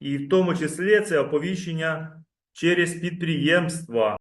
І в тому числі це оповіщення через підприємства.